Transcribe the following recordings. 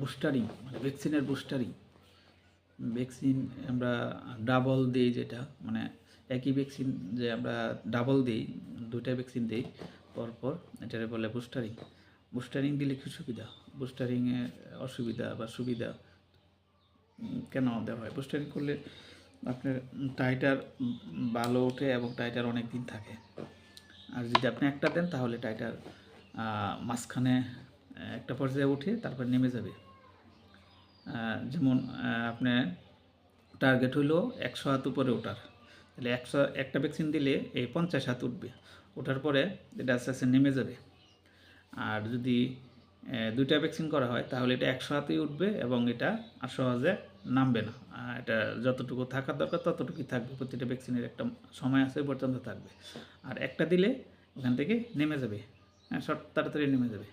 বুস্টারিং মানে ভ্যাকসিনের বুস্টারিং ভ্যাকসিন আমরা ডাবল দিই যেটা মানে একই ভ্যাকসিন যে আমরা ডাবল দিই দুইটা ভ্যাকসিন দিই, পরপর এটারে বলে বুস্টারিং বুস্টারিং দিলে কি সুবিধা? বুস্টারিংয়ে অসুবিধা বা সুবিধা কেন দেওয়া হয়? বুস্টারিং করলে আপনার টাইটার ভালো ওঠে এবং টাইটার অনেক দিন থাকে। আর যদি আপনি একটা দেন তাহলে টাইটার মাঝখানে একটা পর্যায়ে উঠে তারপর নেমে যাবে। যেমন আপনার টার্গেট হলো একশো হাত উপরে ওঠার। তাহলে একশো, একটা ভ্যাকসিন দিলে এই পঞ্চাশ হাত উঠবে। ওঠার পরে এটা আস্তে আস্তে নেমে যাবে। আর যদি দুইটা ভ্যাকসিন করা হয়, তাহলে এটা একশো হাতেই উঠবে এবং এটা আর সহজে নামবে না। এটা যতটুকু থাকার দরকার, ততটুকুই থাকবে। প্রতিটা ভ্যাকসিনের একটা সময় আছে পর্যন্ত থাকবে। আর একটা দিলে ওখান থেকে নেমে যাবে। হ্যাঁ শর্ট, তাড়াতাড়ি নেমে যাবে।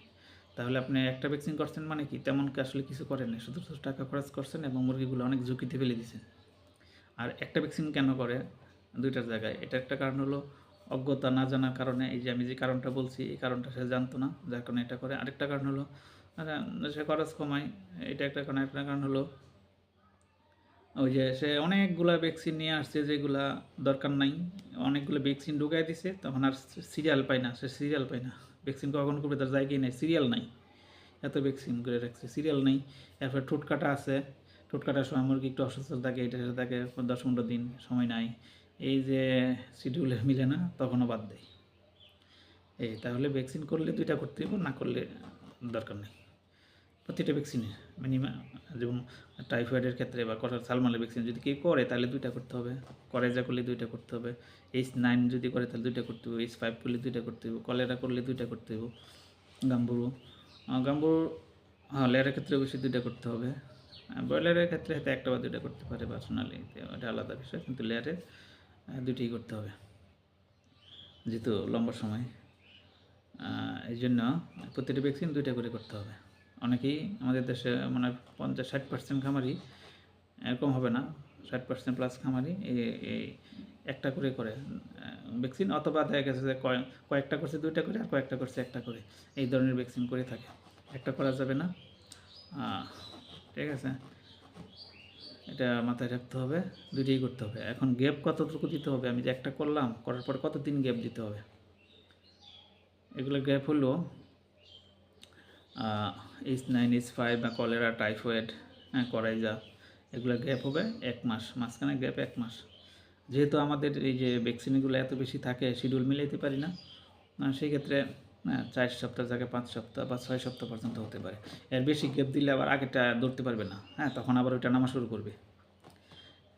তাহলে আপনি একটা ভ্যাকসিন করছেন মানে কি? তেমন আসলে কিছু করেন না শুধু শুধু টাকা খরচ করছেন এবং মুরগিগুলো অনেক ঝুঁকিতে ফেলে দিয়েছেন আর একটা ভ্যাকসিন কেন করে? দুইটার জায়গায়। এটা একটা কারণ হলো অজ্ঞতা না জানার কারণে। এই যে আমি যে কারণটা বলছি, এই কারণটা সে জানতো না, যার কারণে এটা করে। আরেকটা কারণ হলো সে খরচ কমায়। এটা একটা কারণ। একটা কারণ হলো, ওই যে সে অনেকগুলা ভ্যাকসিন নিয়ে আসছে যেগুলা দরকার নাই। অনেকগুলো ভ্যাকসিন ঢুকাই দিছে, তখন আর সিরিয়াল পায় না। সে সিরিয়াল পায় না। ভ্যাকসিন কখন করবে, তার জায়গায় নেই সিরিয়াল নাই। এত ভ্যাকসিন করে রাখছে সিরিয়াল নেই। এরপর ঠোঁট কাটা আছে, ঠোঁট কাটার সময় মুরগি একটু অসুস্থ থাকে, এটা সেটা থাকে, দশ পনেরো দিন সময় নাই। এই যে শিডিউলে মিলে না, তখনও বাদ দেয়। এই তাহলে ভ্যাকসিন করলে দুইটা করতে হবে না করলে দরকার নেই। প্রতিটা ভ্যাকসিনে মিনিমাম যেমন টাইফয়েডের ক্ষেত্রে বা কটার সালমালের ভ্যাকসিন যদি কেউ করে, তাহলে দুইটা করতে হবে। করেজা করলে দুইটা করতে হবে। এইচ নাইন যদি করে, তাহলে দুইটা করতে হবে। এইচ ফাইভ করলে দুইটা করতে হবে। কলেরা করলে দুইটা করতে হবে। গাম্বুরু গাম্বুরু হ্যাঁ লেয়ারের ক্ষেত্রে অবশ্যই দুইটা করতে হবে। ব্রয়লারের ক্ষেত্রে হয়তো একটা বা দুইটা করতে পারে পার্সোনালি ওটা আলাদা বিষয়, কিন্তু লেয়ারে দুইটাই করতে হবে। যেহেতু লম্বা সময় এই জন্য প্রতিটা ভ্যাকসিন দুইটা করে করতে হবে। অনেকেই আমাদের দেশে মানে পঞ্চাশ, ষাট পার্সেন্ট খামারি, এরকম হবে না। ষাট পার্সেন্ট প্লাস খামারি এই একটা করে করে। ভ্যাকসিন অথবা দেখা গেছে যে কয়- কয়েকটা করছে দুইটা করে আর কয়েকটা করছে একটা করে। এই ধরনের ভ্যাকসিন করে থাকে। একটা করা যাবে না। ঠিক আছে। এটা মাথায় রাখতে হবে। দুইটাই করতে হবে। এখন গ্যাপ কতটুকু দিতে হবে? আমি যে একটা করলাম, করার পরে কতদিন গ্যাপ দিতে হবে? এগুলো গ্যাপ হলো এইচ নাইন এইচ ফাইভ বা কলেরা, টাইফয়েড হ্যাঁ করাইজা, এগুলো গ্যাপ হবে এক মাস, মাঝখানে গ্যাপ এক মাস। যেহেতু আমাদের এই যে ভ্যাকসিনগুলো এত বেশি থাকে শিডিউল মিলাইতে পারি না সেই ক্ষেত্রে হ্যাঁ চার সপ্তাহ জায়গায় পাঁচ সপ্তাহ বা ছয় সপ্তাহ পর্যন্ত হতে পারে। এর বেশি গ্যাপ দিলে আবার আগেটা ধরতে পারবে না হ্যাঁ তখন আবার ওইটা নামা শুরু করবে।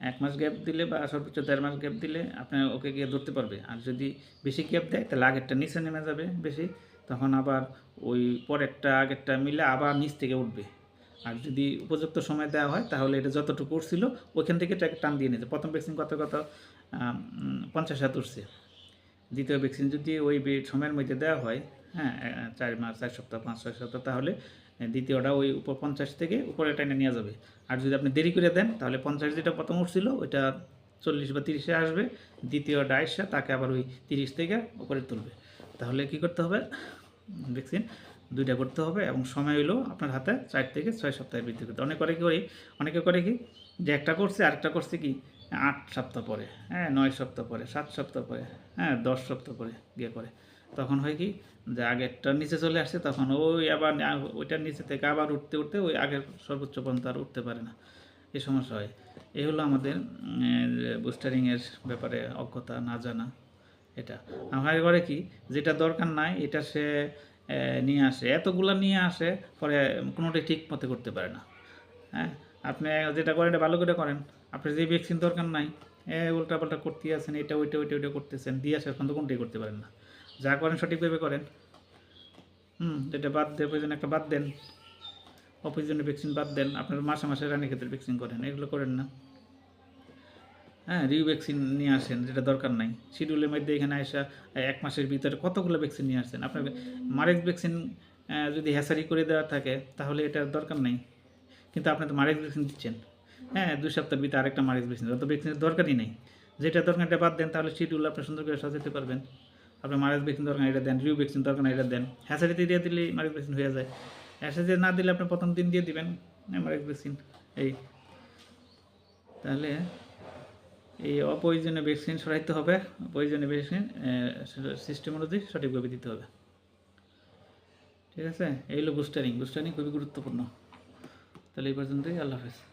এক মাস গ্যাপ দিলে বা সর্বোচ্চ দেড় মাস গ্যাপ দিলে, আপনার ওকে গিয়ে ধরতে পারবে। আর যদি বেশি গ্যাপ দেয়, তাহলে আগেরটা নিচে নেমে যাবে বেশি। তখন আবার ওই পরেরটা, আগেরটা মিলে আবার নিচ থেকে উঠবে। আর যদি উপযুক্ত সময় দেওয়া হয়, তাহলে এটা যতটুকু উঠছিল, ওইখান থেকে এটাকে টান দিয়ে নিতে প্রথম ভ্যাকসিন কত কত? পঞ্চাশ হাত উঠছে। দ্বিতীয় ভ্যাকসিন যদি ওই সময়ের মধ্যে দেওয়া হয় হ্যাঁ চার মাস চার সপ্তাহ, পাঁচ, ছয় সপ্তাহ, তাহলে দ্বিতীয়টা ওই উপর পঞ্চাশ থেকে উপরে টাইনে নেওয়া যাবে। আর যদি আপনি দেরি করে দেন, তাহলে পঞ্চাশ যেটা প্রথম উঠছিল, ওইটা চল্লিশ বা তিরিশে আসবে। দ্বিতীয় ডাইসে তাকে আবার ওই তিরিশ থেকে উপরে তুলবে। তাহলে কি করতে হবে? ভ্যাকসিন দুইটা করতে হবে এবং সময় হলো আপনার হাতে চার থেকে ছয় সপ্তাহের বৃদ্ধি করতে। অনেক করে কি করি? অনেকে করে কি? যে একটা করছে, আরেকটা করছে কি? আট সপ্তাহ পরে হ্যাঁ নয় সপ্তাহ পরে, সাত সপ্তাহ পরে হ্যাঁ দশ সপ্তাহ পরে গিয়ে করে। তখন হয় কি? যে আগেরটা নিচে চলে আসছে, তখন ওই আবার ওইটার নিচে থেকে আবার উঠতে উঠতে ওই আগের সর্বোচ্চ পর্যন্ত আর উঠতে পারে না। এই সমস্যা হয়। এই হলো আমাদের বুস্টারিংয়ের ব্যাপারে অজ্ঞতা না জানা। এটা। আমার করে কি, যেটা দরকার নাই, এটা সে নিয়ে আসে। এতগুলো নিয়ে আসে, পরে কোনোটাই ঠিক মতো করতে পারে না। হ্যাঁ? আপনি যেটা করেন, এটা ভালো করে করেন। আপনার যে ভ্যাকসিন দরকার নাই, এ, উল্টাপাল্টা করতে আছেন, এটা, ওইটা ওইটা ওইটা করতেছেন, দিয়ে আসে এখন তো কোনটাই করতে পারেন না। যা করেন সঠিকভাবে করেন। হুম, যেটা বাদ দিয়ে প্রয়োজন একটা বাদ দেন। অপ্রয়োজনীয় ভ্যাকসিন বাদ দেন। আপনার মাসে মাসে রানী ক্ষেত্রে ভ্যাকসিন করেন, এগুলো করেন না। হ্যাঁ রিউ ভ্যাকসিন নিয়ে আসেন, যেটা দরকার নাই। শিডিউলের মধ্যে এখানে আসা এক মাসের ভিতরে কতগুলো ভ্যাকসিন নিয়ে আসছেন? আপনার মারেক্স ভ্যাকসিন যদি হ্যাসারি করে দেওয়া থাকে, তাহলে এটার দরকার নেই। কিন্তু আপনি তো মারেক্স ভ্যাকসিন দিচ্ছেন। হ্যাঁ দুই সপ্তাহের ভিতরে আরেকটা মারেক্স ভ্যাকসিন অত ভ্যাকসিনের দরকারই নেই। যেটা দরকার এটা বাদ দেন, তাহলে শিডিউল আপনি সুন্দর করে সাজাতে পারবেন। আপনার মারেক্স ভ্যাকসিন দরকার এটা দেন রিউ ভ্যাকসিন দরকার এটা দেন। হ্যাসারিতে দিয়ে দিলেই মারেক্স ভ্যাকসিন হয়ে যায়। অ্যাসেজে না দিলে আপনি প্রথম দিন দিয়ে দিবেন এমআরএক্স ভ্যাকসিন, এই। তাহলে এই অপ্রয়োজনীয় ভ্যাকসিন সরাইতে হবে প্রয়োজনীয় ভ্যাকসিন সিস্টেম অনুযায়ী সঠিকভাবে দিতে হবে। ঠিক আছে? এই হলো বুস্টারিং বুস্টারিং খুবই গুরুত্বপূর্ণ। তাহলে এই পর্যন্তই। আল্লাহ হাফেজ।